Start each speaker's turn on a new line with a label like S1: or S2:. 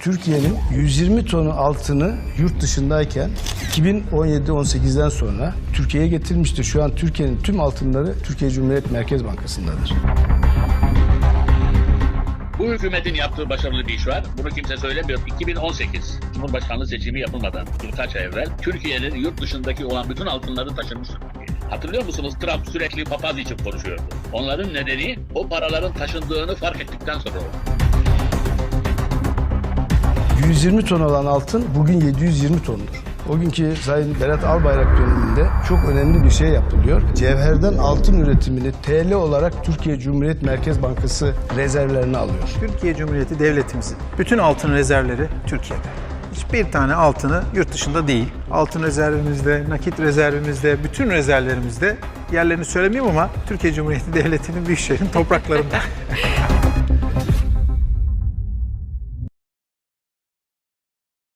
S1: Türkiye'nin 120 tonu altını yurt dışındayken 2017-18'den sonra Türkiye'ye getirmiştir. Şu an Türkiye'nin tüm altınları Türkiye Cumhuriyet Merkez Bankası'ndadır.
S2: Bu hükümetin yaptığı başarılı bir iş var. Bunu kimse söylemiyor. 2018 Cumhurbaşkanlığı seçimi yapılmadan birkaç ay evvel Türkiye'nin yurt dışındaki olan bütün altınları taşınmıştı. Hatırlıyor musunuz? Trump sürekli papaz için konuşuyordu. Onların nedeni o paraların taşındığını fark ettikten sonra oldu.
S1: 120 ton olan altın bugün 720 tondur. O günkü Sayın Berat Albayrak döneminde çok önemli bir şey yapılıyor. Cevherden altın üretimini TL olarak Türkiye Cumhuriyet Merkez Bankası rezervlerine alıyor.
S3: Türkiye Cumhuriyeti Devletimizin bütün altın rezervleri Türkiye'de. Hiçbir tane altını yurt dışında değil. Altın rezervimizde, nakit rezervimizde, bütün rezervlerimizde yerlerini söylemeyeyim ama Türkiye Cumhuriyeti Devleti'nin büyük şehrin topraklarında.